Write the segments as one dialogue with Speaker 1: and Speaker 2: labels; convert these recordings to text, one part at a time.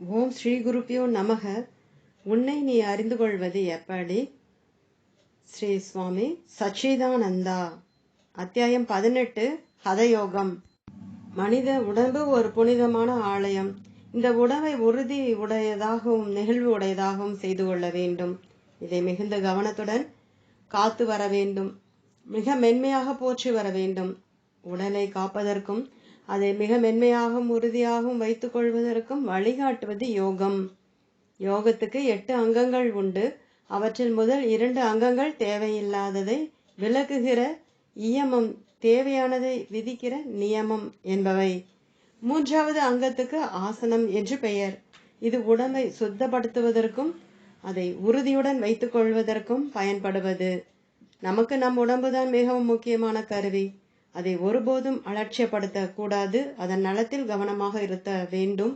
Speaker 1: ஓம் ஸ்ரீ குருப்பியோ நமக. உன்னை நீ அறிந்து கொள்வது எப்படி? ஸ்ரீ சுவாமி சச்சிதானந்தா. அத்தியாயம் பதினெட்டு ஹதயோகம். மனித உடம்பு ஒரு புனிதமான ஆலயம். இந்த உடவை உறுதி உடையதாகவும் நெகிழ்வு உடையதாகவும் செய்து கொள்ள வேண்டும். இதை மிகுந்த கவனத்துடன் காத்து வர வேண்டும். மிக மென்மையாக போற்றி வர வேண்டும். உடலை காப்பதற்கும் அதை மிக மென்மையாகவும் உறுதியாகவும் வைத்துக் கொள்வதற்கும் வழிகாட்டுவது யோகம். யோகத்துக்கு எட்டு அங்கங்கள் உண்டு. அவற்றில் முதல் இரண்டு அங்கங்கள் தேவையில்லாததை விளக்குகிற இயமம் தேவையானதை விதிக்கிற நியமம் என்பவை. மூன்றாவது அங்கத்துக்கு ஆசனம் என்று பெயர். இது உடம்பை சுத்தப்படுத்துவதற்கும் அதை உறுதியுடன் வைத்துக் கொள்வதற்கும் பயன்படுவது. நமக்கு நம் உடம்புதான் மிகவும் முக்கியமான கருவி. அதை ஒருபோதும் அலட்சியப்படுத்த கூடாது அதன் நலத்தில் கவனமாக இருக்க வேண்டும்.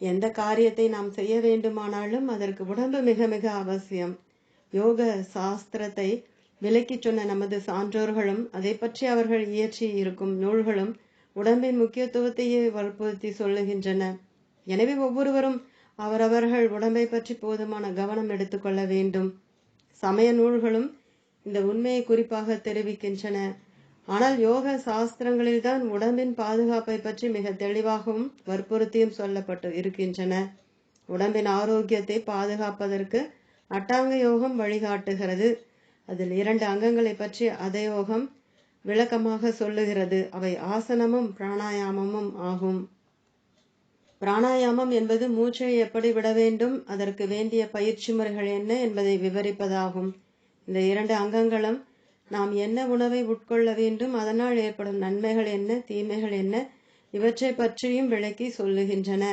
Speaker 1: எந்த காரியத்தை நாம் செய்ய வேண்டுமானாலும் அதற்கு உடம்பு மிக மிக அவசியம். யோக சாஸ்திரத்தை விலக்கி சொன்ன நமது சான்றோர்களும் அதை பற்றி அவர்கள் இயற்றி இருக்கும் நூல்களும் உடம்பின் முக்கியத்துவத்தையே வற்புறுத்தி சொல்லுகின்றன. எனவே ஒவ்வொருவரும் அவரவர்கள் உடம்பை பற்றி போதுமான கவனம் எடுத்துக்கொள்ள வேண்டும். சமய நூல்களும் இந்த உண்மையை குறிப்பாக தெரிவிக்கின்றன. ஆனால் யோக சாஸ்திரங்களில்தான் உடம்பின் பாதுகாப்பை பற்றி மிக தெளிவாகவும் வற்புறுத்தியும் சொல்லப்பட்டு இருக்கின்றன. உடம்பின் ஆரோக்கியத்தை பாதுகாப்பதற்கு அட்டாங்க யோகம் வழிகாட்டுகிறது. அதில் இரண்டு அங்கங்களை பற்றி அதயோகம் விளக்கமாக சொல்லுகிறது. அவை ஆசனமும் பிராணாயாமமும் ஆகும். பிராணாயாமம் என்பது மூச்சை எப்படி விட வேண்டும் அதற்கு வேண்டிய பயிற்சி முறைகள் என்ன என்பதை விவரிப்பதாகும். இந்த இரண்டு அங்கங்களும் நாம் என்ன உணவை உட்கொள்ள வேண்டும் அதனால் ஏற்படும் நன்மைகள் என்ன தீமைகள் என்ன இவற்றை பற்றியும் விளக்கி சொல்லுகின்றன.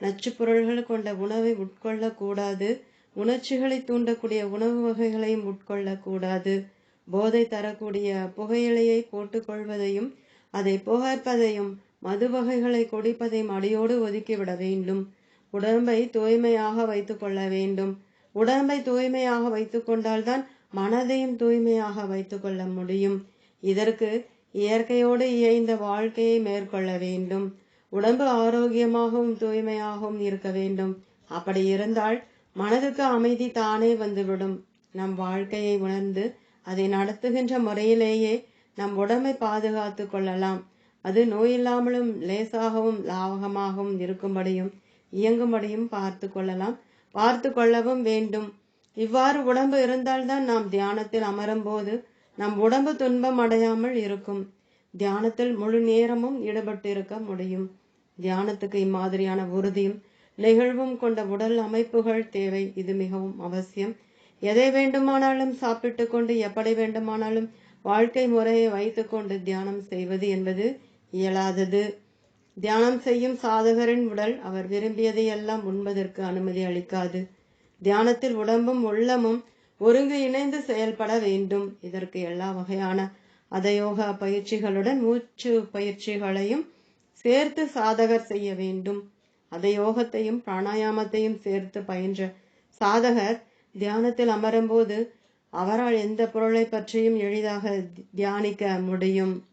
Speaker 1: நச்சு பொருள்கள் கொண்ட உணவை உட்கொள்ளக்கூடாது உணர்ச்சிகளை தூண்டக்கூடிய உணவு வகைகளையும் உட்கொள்ளக்கூடாது போதை தரக்கூடிய புகையிலையை போட்டுக்கொள்வதையும் அதை புகைப்பதையும் மது வகைகளை குடிப்பதையும் அடியோடு ஒதுக்கிவிட வேண்டும். உடம்பை தூய்மையாக வைத்துக்கொள்ள வேண்டும். உடம்பை தூய்மையாக வைத்துக்கொண்டால்தான் மனதையும் தூய்மையாக வைத்துக்கொள்ள முடியும். இதற்கு இயற்கையோடு இயைந்த வாழ்க்கையை மேற்கொள்ள வேண்டும். உடம்பு ஆரோக்கியமாகவும் தூய்மையாகவும் இருக்க வேண்டும். அப்படி இருந்தால் மனதுக்கு அமைதி தானே வந்துவிடும். நம் வாழ்க்கையை உணர்ந்து அதை நடத்துகின்ற முறையிலேயே நம் உடம்பை பாதுகாத்து கொள்ளலாம். அது நோயில்லாமலும் லேசாகவும் லாவகமாகவும் இருக்கும்படியும் இயங்கும்படியும் பார்த்து கொள்ளலாம். பார்த்து கொள்ளவும் வேண்டும். இவ்வாறு உடம்பு இருந்தால்தான் நாம் தியானத்தில் அமரும்போது நம் உடம்பு துன்பம் அடையாமல் இருக்கும். தியானத்தில் முழு நேரமும் ஈடுபட்டு இருக்க முடியும். தியானத்துக்கு இம்மாதிரியான உறுதியும் நெகிழ்வும் கொண்ட உடல் அமைப்புகள் தேவை. இது மிகவும் அவசியம். எதை வேண்டுமானாலும் சாப்பிட்டு கொண்டு எப்படி வேண்டுமானாலும் வாழ்க்கை முறையை வைத்துக்கொண்டு தியானம் செய்வது என்பது இயலாதது. தியானம் செய்யும் சாதகரின் உடல் அவர் விரும்பியதை எல்லாம் உண்பதற்கு அனுமதி அளிக்காது. தியானத்தில் உடம்பும் உள்ளமும் ஒருங்கு இணைந்து செயல்பட வேண்டும். இதற்கு எல்லா வகையான அதயோக பயிற்சிகளுடன் மூச்சு பயிற்சிகளையும் சேர்த்து சாதகர் செய்ய வேண்டும். அதை யோகத்தையும் பிராணாயாமத்தையும் சேர்த்து பயின்ற சாதகர் தியானத்தில் அமரும்போது அவரால் எந்த பொருளை பற்றியும் எளிதாக தியானிக்க முடியும்.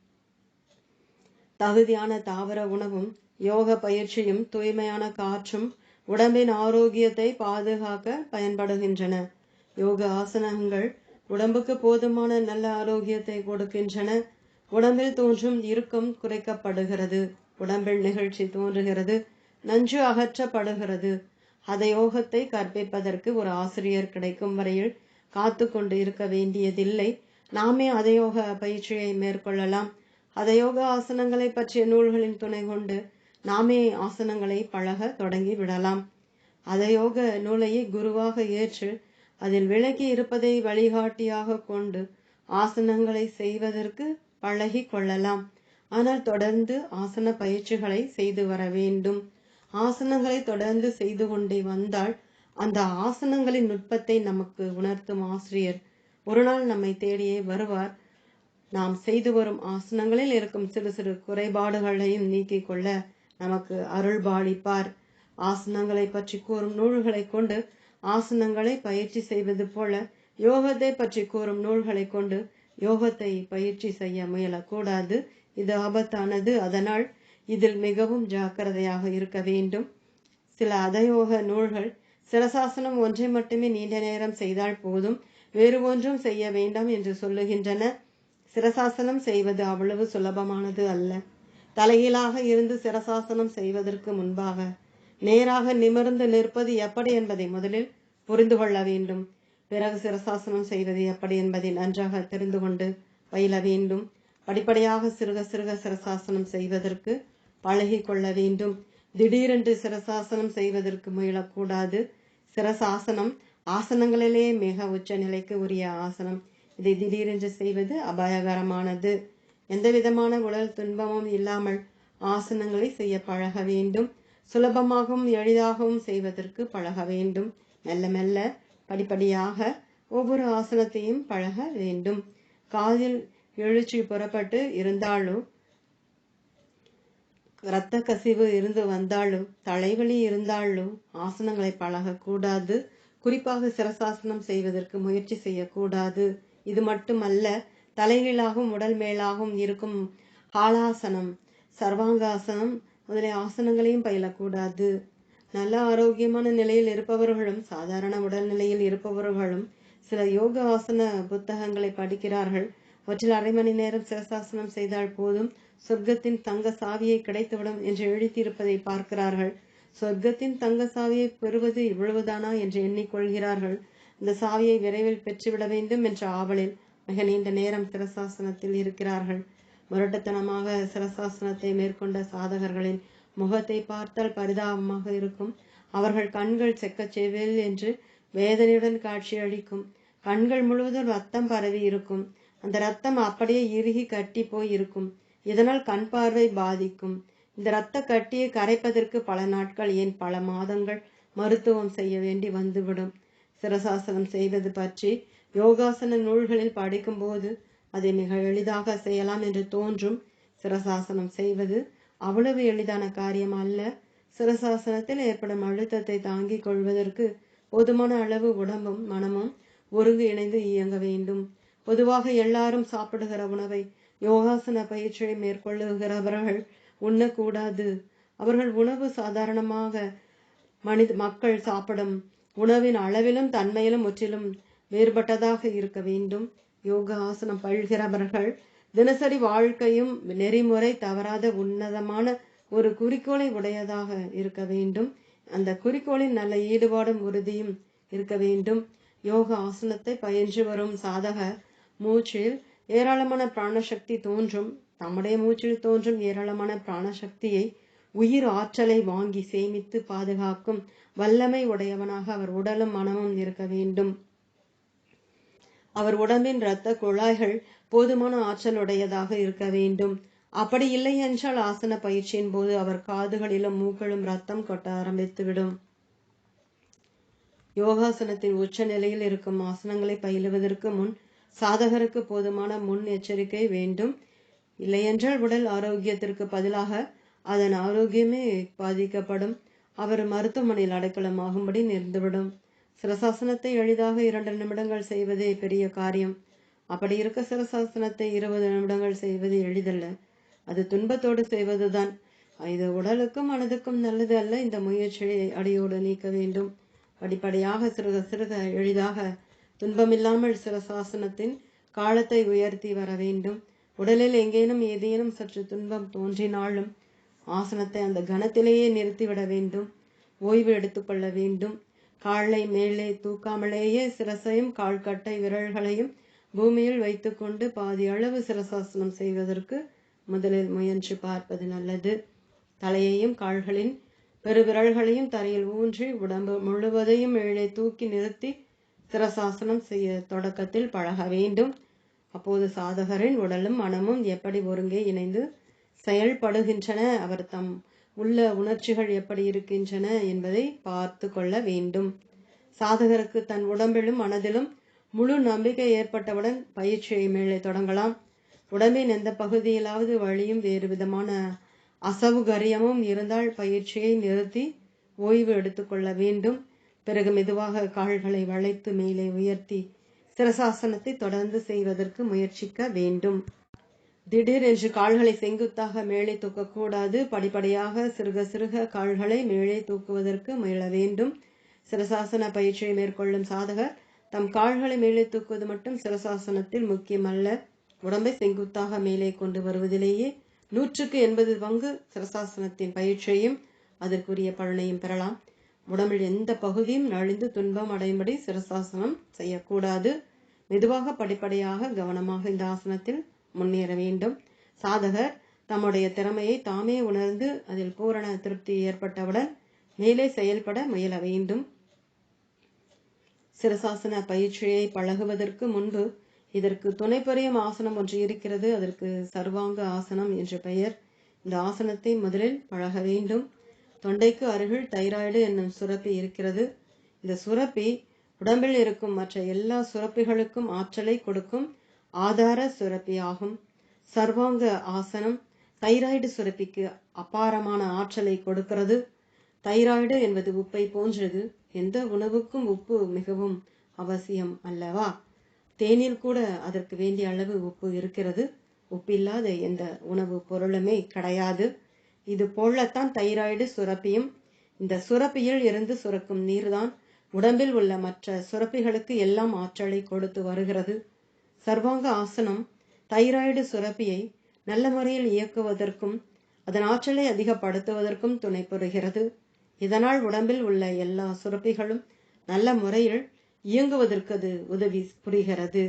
Speaker 1: தகுதியான தாவர உணவும் யோக பயிற்சியும் தூய்மையான காற்றும் உடம்பின் ஆரோக்கியத்தை பாதுகாக்க பயன்படுகின்றன. யோக ஆசனங்கள் உடம்புக்கு போதுமான நல்ல ஆரோக்கியத்தை கொடுக்கின்றன. உடம்பில் தோன்றும் இறுக்கம் குறைக்கப்படுகிறது. உடம்பில் நிகழ்ச்சி தோன்றுகிறது. நஞ்சு அகற்றப்படுகிறது. அதை யோகத்தை கற்பிப்பதற்கு ஒரு ஆசிரியர் கிடைக்கும் வரையில் காத்து கொண்டு இருக்க வேண்டியதில்லை. நாமே அதயோக பயிற்சியை மேற்கொள்ளலாம். அதயோக ஆசனங்களை பற்றிய நூல்களின் துணை கொண்டு நாமே ஆசனங்களை பழக தொடங்கி விடலாம். அதயோக நூலையை குருவாக ஏற்று அதில் விலகி இருப்பதை வழிகாட்டியாக கொண்டு ஆசனங்களை செய்வதற்கு பழகி கொள்ளலாம். ஆனால் தொடர்ந்து ஆசன பயிற்சிகளை செய்து வர வேண்டும். ஆசனங்களை தொடர்ந்து செய்து கொண்டே வந்தால் அந்த ஆசனங்களின் நுட்பத்தை நமக்கு உணர்த்தும் ஆசிரியர். ஒரு நாள் நம்மை தேடியே வருவார். நாம் செய்து வரும் ஆசனங்களில் இருக்கும் சிறு சிறு குறைபாடுகளையும் நீக்கிக் கொள்ள நமக்கு அருள் பாலிப்பார் ஆசனங்களை பற்றி கூறும் நூல்களை கொண்டு ஆசனங்களை பயிற்சி செய்வது போல யோகத்தை பற்றி கூறும் நூல்களை கொண்டு யோகத்தை பயிற்சி செய்ய முயலக்கூடாது. இது ஆபத்தானது. அதனால் இதில் மிகவும் ஜாக்கிரதையாக இருக்க வேண்டும். சில அதயோக நூல்கள் சிரசாசனம் ஒன்றை மட்டுமே நீண்ட நேரம் செய்தால் போதும். வேறு ஒன்றும் செய்ய வேண்டாம் என்று சொல்லுகின்றன. சிரசாசனம் செய்வது அவ்வளவு சுலபமானது அல்ல. தலைகீழாக இருந்து சிரசாசனம் செய்வதற்கு முன்பாக நேராக நிமிர்ந்து நிற்பது எப்படி என்பதை முதலில் புரிந்து கொள்ள வேண்டும். பிறகு சிரசாசனம் செய்வது எப்படி என்பதை நன்றாக தெரிந்து கொண்டு பயில வேண்டும். படிப்படியாக சிறுக சிறுக சிரசாசனம் செய்வதற்கு பழகி கொள்ள வேண்டும். திடீரென்று சிரசாசனம் செய்வதற்கு முயலக்கூடாது. சிரசாசனம் ஆசனங்களிலே மிக உச்ச நிலைக்கு உரிய ஆசனம். இதை திடீரென்று செய்வது அபாயகரமானது. எந்த விதமான உடல் துன்பமும் இல்லாமல் ஆசனங்களை செய்ய பழக வேண்டும். சுலபமாகவும் எளிதாகவும் செய்வதற்கு பழக வேண்டும். மெல்ல மெல்ல படிப்படியாக ஒவ்வொரு ஆசனத்தையும் பழக வேண்டும். காதில் எழுச்சி புறப்பட்டு இருந்தாலும் இரத்த கசிவு இருந்து வந்தாலும் தலைவலி இருந்தாலும் ஆசனங்களை பழகக்கூடாது. குறிப்பாக சிரசாசனம் செய்வதற்கு முயற்சி செய்யக்கூடாது. இது மட்டுமல்ல தலைகீழாகவும் உடல் மேலாகவும் இருக்கும் ஹாலாசனம் சர்வாங்காசனம் முதலிய ஆசனங்களையும் பயிலக்கூடாது. நல்ல ஆரோக்கியமான நிலையில் இருப்பவர்களும் சாதாரண உடல்நிலையில் இருப்பவர்களும் சில யோக ஆசன புத்தகங்களை படிக்கிறார்கள். அவற்றில் அரை மணி நேரம் சிரசாசனம் செய்தால் போதும். சொர்க்கத்தின் தங்க சாவியை கிடைத்துவிடும் என்று எழுதியிருப்பதை பார்க்கிறார்கள். சொர்க்கத்தின் தங்க சாவியை பெறுவது இவ்வளவுதானா என்று எண்ணிக்கொள்கிறார்கள். இந்த சாவியை விரைவில் பெற்றுவிட வேண்டும் என்ற ஆவலில் மிக நீண்ட நேரம் சிரசாசனத்தில் இருக்கிறார்கள். முரட்டுத்தனமாக சிரசாசனத்தை மேற்கொண்ட சாதகர்களின் முகத்தை பார்த்தால் பரிதாபமாக இருக்கும். அவர்கள் கண்கள் செக்கச்செவில் என்று வேதனையுடன் காட்சி அளிக்கும். கண்கள் முழுவதும் ரத்தம் பரவி இருக்கும். அந்த ரத்தம் அப்படியே இறுகி கட்டி போய் இருக்கும். இதனால் கண் பார்வை பாதிக்கும். இந்த இரத்த கட்டியை கரைப்பதற்கு பல நாட்கள் ஏன் பல மாதங்கள் மருத்துவம் செய்ய வேண்டி வந்துவிடும். சிரசாசனம் செய்வது பற்றி யோகாசன நூல்களில் படிக்கும்போது அதை மிக எளிதாக செய்யலாம் என்று தோன்றும் சிரசாசனம் செய்வது அவ்வளவு எளிதான காரியம் அல்ல. சிரசாசனத்தில் ஏற்படும் அழுத்தத்தை தாங்கிக் கொள்வதற்கு போதுமான அளவு உடம்பும் மனமும் ஒருங்கு இணைந்து இயங்க வேண்டும். பொதுவாக எல்லாரும் சாப்பிடுகிற உணவை யோகாசன பயிற்சியை மேற்கொள்ளுகிறவர்கள் உண்ணக்கூடாது. அவர்கள் உணவு சாதாரணமாக மனித மக்கள் சாப்பிடும் உணவின் அளவிலும் தன்மையிலும் முற்றிலும் வேறுபட்டதாக இருக்க வேண்டும். யோக ஆசனம் பயில்கிறவர்கள் தினசரி வாழ்க்கையும் நெறிமுறை தவறாத உன்னதமான ஒரு குறிக்கோளை உடையதாக இருக்க வேண்டும். அந்த குறிக்கோளின் நல்ல ஈடுபாடும் உறுதியும் இருக்க வேண்டும். யோக ஆசனத்தை பயின்று வரும் சாதக மூச்சில் ஏராளமான பிராணசக்தி தோன்றும். தம்முடைய மூச்சில் தோன்றும் ஏராளமான பிராணசக்தியை உயிர் ஆற்றலை வாங்கி சேமித்து பாதுகாக்கும் வல்லமை உடையவனாக அவர் உடலும் மனமும் இருக்க வேண்டும். அவர் உடம்பின் இரத்த குழாய்கள் போதுமான ஆற்றல் உடையதாக இருக்க வேண்டும். அப்படி இல்லை என்றால் ஆசன பயிற்சியின் போது அவர் காதுகளிலும் மூக்களும் ரத்தம் கொட்ட ஆரம்பித்துவிடும். யோகாசனத்தின் உச்ச நிலையில் இருக்கும் ஆசனங்களை பயிலுவதற்கு முன் சாதகருக்கு போதுமான முன் எச்சரிக்கை வேண்டும். இல்லையென்றால் உடல் ஆரோக்கியத்திற்கு பதிலாக அதன் ஆரோக்கியமே பாதிக்கப்படும். அவர் மருத்துவமனையில் அடைக்கலமாகும்படி நேர்ந்துவிடும். சிரசாசனத்தை எளிதாக இரண்டு நிமிடங்கள் செய்வதே பெரிய காரியம். அப்படி இருக்க சிரசாசனத்தை இருபது நிமிடங்கள் செய்வது எளிதல்ல. அது துன்பத்தோடு செய்வதுதான். இது உடலுக்கும் மனதுக்கும் நல்லது அல்ல. இந்த முயற்சியை அடியோடு நீக்க வேண்டும். படிப்படியாக சிறுக சிறுக எளிதாக துன்பமில்லாமல் சிரசாசனத்தின் காலத்தை உயர்த்தி வர வேண்டும். உடலில் எங்கேனும் ஏதேனும் சற்று துன்பம் தோன்றினாலும் ஆசனத்தை அந்த கணத்திலேயே நிறுத்திவிட வேண்டும். ஓய்வு எடுத்துக்கொள்ள வேண்டும். காலை மேலே தூக்காமலேயே சிரசையும் கால்கட்டை விரல்களையும் பூமியில் வைத்துக்கொண்டு பாதி அளவு சிரசாசனம் செய்வதற்கு முதலில் முயன்று பார்ப்பது நல்லது. தலையையும் கால்களின் பெருவிரல்களையும் தரையில் ஊன்றி உடம்பு முழுவதையும் மேலே தூக்கி நிறுத்தி சிரசாசனம் செய்ய தொடக்கத்தில் பழக வேண்டும். அப்போது சாதகரின் உடலும் மனமும் எப்படி ஒருங்கே இணைந்து செயல்படுகின்றன அவர் தம் உள்ள உணர்ச்சிகள் எப்படி இருக்கின்றன என்பதை பார்த்து கொள்ள வேண்டும். சாதகருக்கு தன் உடம்பிலும் மனதிலும் முழு நம்பிக்கை ஏற்பட்டவுடன் பயிற்சியை மேலே தொடங்கலாம். உடம்பின் எந்த பகுதியிலாவது வழியும் வேறு விதமான அசௌகரியமும் இருந்தால் பயிற்சியை நிறுத்தி ஓய்வு எடுத்துக்கொள்ள வேண்டும். பிறகு மெதுவாக கால்களை வளைத்து மேலே உயர்த்தி சிரசாசனத்தை தொடர்ந்து செய்வதற்கு முயற்சிக்க வேண்டும். திடீர் என்று கால்களை செங்குத்தாக மேலே தூக்கக்கூடாது. படிப்படியாக சிறுக சிறுக கால்களை மேலே தூக்குவதற்கு முயல வேண்டும். சிரசாசன பயிற்சியை மேற்கொள்ளும் சாதகர் தம் கால்களை மேலே தூக்குவது மட்டும் சிரசாசனத்தில் முக்கியமல்ல. உடம்பை செங்குத்தாக மேலே கொண்டு வருவதிலேயே நூற்றுக்கு எண்பது பங்கு சிரசாசனத்தின் பயிற்சியையும் அதற்குரிய பலனையும் பெறலாம். உடம்பில் எந்த பகுதியும் நழிந்து துன்பம் அடையும்படி சிரசாசனம் செய்யக்கூடாது. மெதுவாக படிப்படியாக கவனமாக இந்த ஆசனத்தில் முன்னேற வேண்டும். சாதகர் தம்முடைய திறமையை தாமே உணர்ந்து அதில் பூரண திருப்தி ஏற்பட்டவுடன் மேலே செயல்பட முயல வேண்டும். சிரசாசன பயிற்சியை பழகுவதற்கு முன்பு இதற்கு துணை புரியும் ஆசனம் ஒன்று இருக்கிறது. அதற்கு சர்வாங்க ஆசனம் என்ற பெயர். இந்த ஆசனத்தை முதலில் பழக வேண்டும். தொண்டைக்கு அருகில் தைராய்டு என்னும் சுரப்பி இருக்கிறது. இந்த சுரப்பி உடம்பில் இருக்கும் மற்ற எல்லா சுரப்பிகளுக்கும் ஆற்றலை கொடுக்கும். ஆதார சுரப்பி ஆகும் சர்வாங்க ஆசனம் தைராய்டு சுரப்பிக்கு அபாரமான ஆற்றலை கொடுக்கிறது. தைராய்டு என்பது உப்பை போன்றது. எந்த உணவுக்கும் உப்பு மிகவும் அவசியம் அல்லவா? தேனில் கூட அதற்கு வேண்டிய அளவு உப்பு இருக்கிறது. உப்பில்லாத எந்த உணவு பொருளுமே கிடையாது. இது போலத்தான் தைராய்டு சுரப்பியும் இந்த சுரப்பியில் இருந்து சுரக்கும் நீர்தான். உடம்பில் உள்ள மற்ற சுரப்பிகளுக்கு எல்லாம் ஆற்றலை கொடுத்து வருகிறது. சர்வாங்க ஆசனம் தைராய்டு சுரப்பியை நல்ல முறையில் இயக்குவதற்கும் அதன் ஆற்றலை அதிகப்படுத்துவதற்கும் துணை புரிகிறது. இதனால் உடம்பில் உள்ள எல்லா சுரப்பிகளும் நல்ல முறையில் இயங்குவதற்கு அது உதவி புரிகிறது.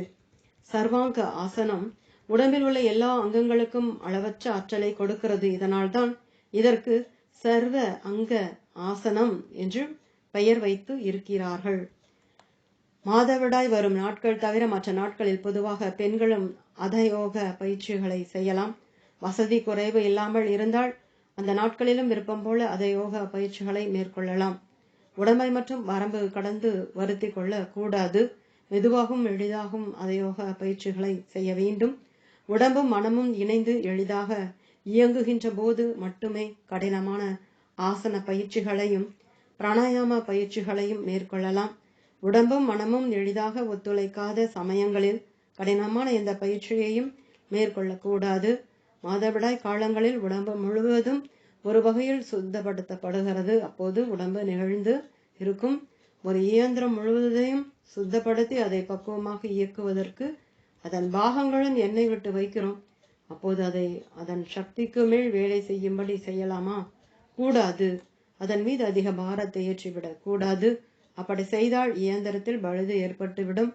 Speaker 1: சர்வாங்க ஆசனம் உடம்பில் உள்ள எல்லா அங்கங்களுக்கும் அளவற்ற ஆற்றலை கொடுக்கிறது. இதனால்தான் இதற்கு சர்வ அங்க ஆசனம் என்று பெயர் வைத்து இருக்கிறார்கள். மாதவிடாய் வரும் நாட்கள் தவிர மற்ற நாட்களில் பொதுவாக பெண்களும் அதயோக பயிற்சிகளை செய்யலாம். வசதி குறைவு இல்லாமல் இருந்தால் அந்த நாட்களிலும் விருப்பம் போல அதயோக பயிற்சிகளை மேற்கொள்ளலாம். உடம்பை மற்றும் வரம்பு கடந்து வருத்தி கொள்ள கூடாது மெதுவாகவும் எளிதாகவும் அதயோக பயிற்சிகளை செய்ய வேண்டும். உடம்பும் மனமும் இணைந்து எளிதாக இயங்குகின்ற போது மட்டுமே கடினமான ஆசன பயிற்சிகளையும் பிராணாயாம பயிற்சிகளையும் மேற்கொள்ளலாம். உடம்பும் மனமும் எளிதாக ஒத்துழைக்காத சமயங்களில் கடினமான இந்த பயிற்சியையும் மேற்கொள்ளக்கூடாது. மாதவிடாய் காலங்களில் உடம்பு முழுவதும் ஒரு வகையில் சுத்தப்படுத்தப்படுகிறது. அப்போது உடம்பு நிகழ்ந்து இருக்கும். ஒரு இயந்திரம் முழுவதையும் சுத்தப்படுத்தி அதை பக்குவமாக இயக்குவதற்கு அதன் பாகங்களும் எண்ணெய் விட்டு வைக்கிறோம். அப்போது அதை அதன் சக்திக்கு மேல் வேலை செய்யும்படி செய்யலாமா? கூடாது. அதன் மீது அதிக பாரத்தை ஏற்றிவிடக் கூடாது. அப்படி செய்தால் இயந்திரத்தில் பழுது ஏற்பட்டுவிடும்.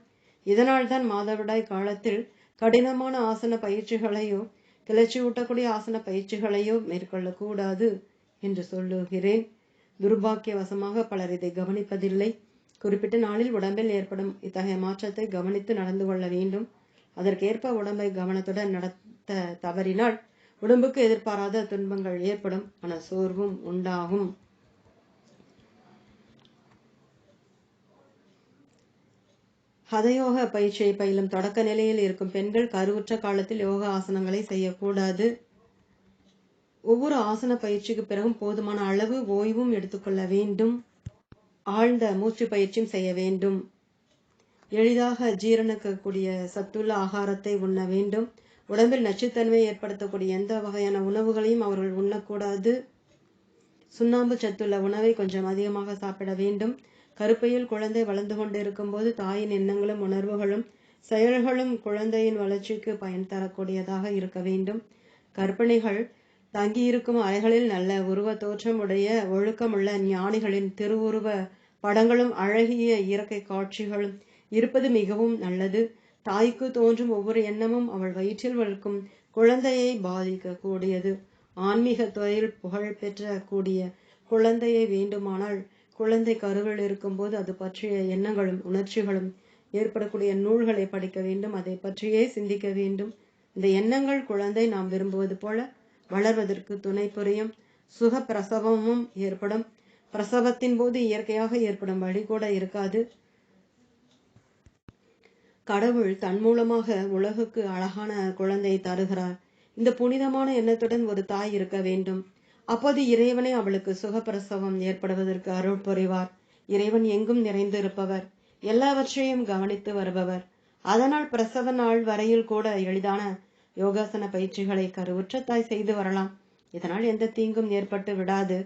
Speaker 1: இதனால் தான் மாதவிடாய் காலத்தில் கடினமான ஆசன பயிற்சிகளையோ கிளர்ச்சி ஊட்டக்கூடிய ஆசன பயிற்சிகளையோ மேற்கொள்ளக்கூடாது என்று சொல்லுகிறேன். துர்பாக்கியவசமாக பலர் இதை கவனிப்பதில்லை. குறிப்பிட்ட நாளில் உடம்பில் ஏற்படும் இத்தகைய மாற்றத்தை கவனித்து நடந்து கொள்ள வேண்டும். அதற்கேற்ப உடம்பை கவனத்துடன் நடத்த தவறினால் உடம்புக்கு எதிர்பாராத துன்பங்கள் ஏற்படும். மன சோர்வும் உண்டாகும். ஹதயோக பயிற்சியை பயிலும் தொடக்க நிலையில் இருக்கும் பெண்கள் கருவுற்ற காலத்தில் யோக ஆசனங்களை செய்யக்கூடாது. ஒவ்வொரு ஆசன பயிற்சிக்கு பிறகும் போதுமான அளவு ஓய்வும் எடுத்துக்கொள்ள வேண்டும். ஆழ்ந்த மூச்சு பயிற்சியும் செய்ய வேண்டும். எளிதாக ஜீரணிக்கக்கூடிய சத்துள்ள ஆகாரத்தை உண்ண வேண்டும். உடம்பில் நச்சுத்தன்மையை ஏற்படுத்தக்கூடிய எந்த வகையான உணவுகளையும் அவர்கள் உண்ணக்கூடாது. சுண்ணாம்பு சத்துள்ள உணவை கொஞ்சம் அதிகமாக சாப்பிட வேண்டும். கருப்பையில் குழந்தை வளர்ந்து கொண்டிருக்கும் போது தாயின் எண்ணங்களும் உணர்வுகளும் செயல்களும் குழந்தையின் வளர்ச்சிக்கு பயன் தரக்கூடியதாக இருக்க வேண்டும். கற்பனைகள் தங்கியிருக்கும் அறைகளில் நல்ல உருவ தோற்றமுடைய ஒழுக்கமுள்ள ஞானிகளின் திருவுருவ படங்களும் அழகிய இயற்கை காட்சிகளும் இருப்பது மிகவும் நல்லது. தாய்க்கு தோன்றும் ஒவ்வொரு எண்ணமும் அவள் வயிற்றில் வளர்க்கும் குழந்தையை பாதிக்கக்கூடியது. ஆன்மீக துறையில் புகழ் பெற்ற கூடிய குழந்தையை வேண்டுமானால் குழந்தை கருவில் இருக்கும்போது அது பற்றிய எண்ணங்களும் உணர்ச்சிகளும் ஏற்படக்கூடிய நூல்களை படிக்க வேண்டும் அதை பற்றியே சிந்திக்க வேண்டும். இந்த எண்ணங்கள் குழந்தை நாம் விரும்புவது போல வளர்வதற்கு துணை புரியும். சுக பிரசவமும் ஏற்படும். பிரசவத்தின் போது இயற்கையாக ஏற்படும் வழி கூட இருக்காது. கடவுள் தன் மூலமாக உலகுக்கு அழகான குழந்தை தருகிறார். இந்த புனிதமான எண்ணத்துடன் ஒரு தாய் இருக்க வேண்டும். அப்போது இறைவனை அவளுக்கு சுகப்பிரசவம் ஏற்படுவதற்கு அருள் புரிவார். இறைவன் எங்கும் நிறைந்து இருப்பவர் எல்லாவற்றையும் கவனித்து வருபவர். அதனால் பிரசவ நாள் வரையில் கூட எளிதான யோகாசன பயிற்சிகளை கருவுற்ற தாய் செய்து வரலாம். இதனால் எந்த தீங்கும் ஏற்பட்டு விடாது.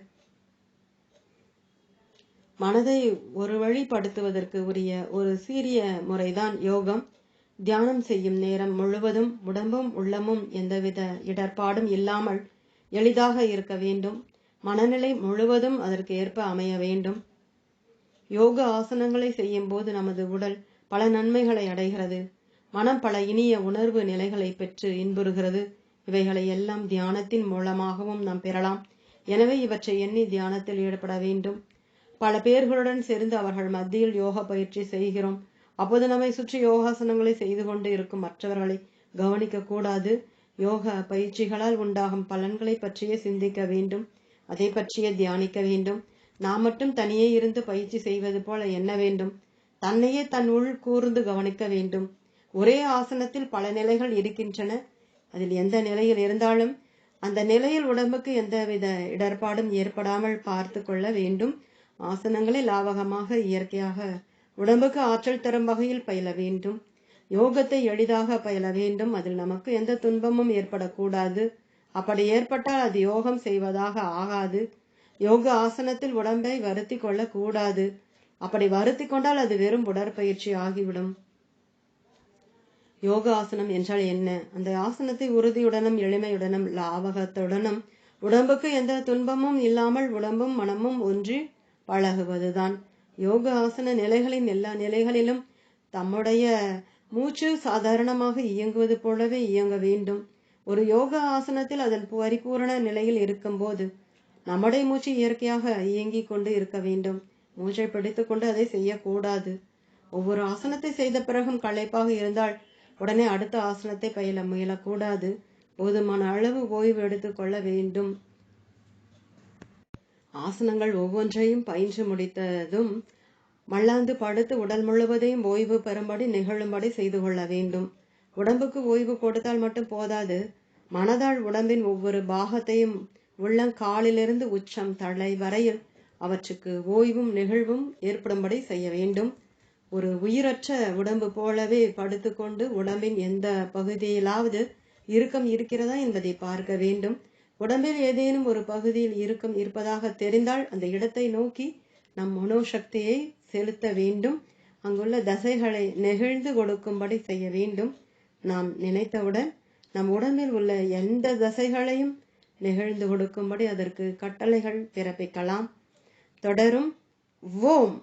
Speaker 1: மனதை ஒரு வழிப்படுத்துவதற்கு உரிய ஒரு சீரிய முறைதான் யோகம். தியானம் செய்யும் நேரம் முழுவதும் உடம்பும் உள்ளமும் எந்தவித இடர்பாடும் இல்லாமல் எளிதாக இருக்க வேண்டும். மனநிலை முழுவதும் அதற்கு ஏற்ப அமைய வேண்டும். யோக ஆசனங்களை செய்யும் போது நமது உடல் பல நன்மைகளை அடைகிறது. மனம் பல இனிய உணர்வு நிலைகளை பெற்று இன்புறுகிறது. இவைகளை எல்லாம் தியானத்தின் மூலமாகவும் நாம் பெறலாம். எனவே இவற்றை எண்ணி தியானத்தில் ஈடுபட வேண்டும். பல பேர்களுடன் சேர்ந்து அவர்கள் மத்தியில் யோக பயிற்சி செய்கிறோம். அப்போது நம்மை சுற்றி யோகாசனங்களை செய்து கொண்டு இருக்கும் மற்றவர்களை கவனிக்க கூடாது. யோக பயிற்சிகளால் உண்டாகும் பலன்களை பற்றியே சிந்திக்க வேண்டும். அதை பற்றியே தியானிக்க வேண்டும். நாம் மட்டும் தனியே இருந்து பயிற்சி செய்வது போல எண்ண வேண்டும்? தன்னையே தன் உள் கூர்ந்து கவனிக்க வேண்டும். ஒரே ஆசனத்தில் பல நிலைகள் இருக்கின்றன. அதில் எந்த நிலையில் இருந்தாலும் அந்த நிலையில் உடம்புக்கு எந்தவித இடர்பாடும் ஏற்படாமல் பார்த்து கொள்ள வேண்டும். ஆசனங்களை லாவகமாக இயற்கையாக உடம்புக்கு ஆற்றல் தரும் வகையில் பயில வேண்டும். யோகத்தை எளிதாக பயில வேண்டும். அதில் நமக்கு எந்த துன்பமும் ஏற்படக்கூடாது. அப்படி ஏற்பட்டால் அது யோகம் செய்வதாக ஆகாது. யோக ஆசனத்தில் உடம்பை வருத்தி கொள்ள கூடாது அப்படி வருத்தி கொண்டால் அது வெறும் உடற்பயிற்சி ஆகிவிடும். யோக ஆசனம் என்றால் என்ன? அந்த ஆசனத்தை உறுதியுடனும் எளிமையுடனும் லாவகத்துடனும் உடம்புக்கு எந்த துன்பமும் இல்லாமல் உடம்பும் மனமும் ஒன்றி பழகுவதுதான். யோக ஆசன நிலைகளின் எல்லா நிலைகளிலும் தம்முடைய மூச்சு சாதாரணமாக இயங்குவது போலவே இயங்க வேண்டும். ஒரு யோக ஆசனத்தில் அதன் பரிபூரண நிலையில் இருக்கும்போது நம்முடைய மூச்சு இயற்கையாக இயங்கிக் கொண்டு இருக்க வேண்டும். மூச்சை பிடித்துக்கொண்டு அதை செய்யக்கூடாது. ஒவ்வொரு ஆசனத்தை செய்த பிறகும் களைப்பாக இருந்தால் உடனே அடுத்த ஆசனத்தை பயில முயலக்கூடாது. போதுமான அளவு ஓய்வு எடுத்துக்கொள்ள வேண்டும். ஆசனங்கள் ஒவ்வொன்றையும் பயின்று முடித்ததும் மல்லாந்து படுத்து உடல் முழுவதையும் ஓய்வு பெறும்படி நிகழும்படி செய்து கொள்ள வேண்டும். உடம்புக்கு ஓய்வு கொடுத்தால் மட்டும் போதாது. மனதால் உடம்பின் ஒவ்வொரு பாகத்தையும் உள்ளங்காலிலிருந்து உச்சம் தலை வரையில் அவற்றுக்கு ஓய்வும் நிகழ்வும் ஏற்படும்படி செய்ய வேண்டும். ஒரு உயிரற்ற உடம்பு போலவே படுத்துக்கொண்டு உடம்பின் எந்த பகுதியிலாவது இறுக்கம் இருக்கிறதா என்பதை பார்க்க வேண்டும். உடம்பில் ஏதேனும் ஒரு பகுதியில் இறுக்கம் இருப்பதாக தெரிந்தால் அந்த இடத்தை நோக்கி நம் மனோசக்தியை செலுத்த வேண்டும். அங்குள்ள தசைகளை நெகிழ்ந்து கொடுக்கும்படி செய்ய வேண்டும். நாம் நினைத்தவுடன் நம் உடம்பில் உள்ள எந்த தசைகளையும் நெகிழ்ந்து கொடுக்கும்படி அதற்கு கட்டளைகள் பிறப்பிக்கலாம். தொடரும். ஓம்.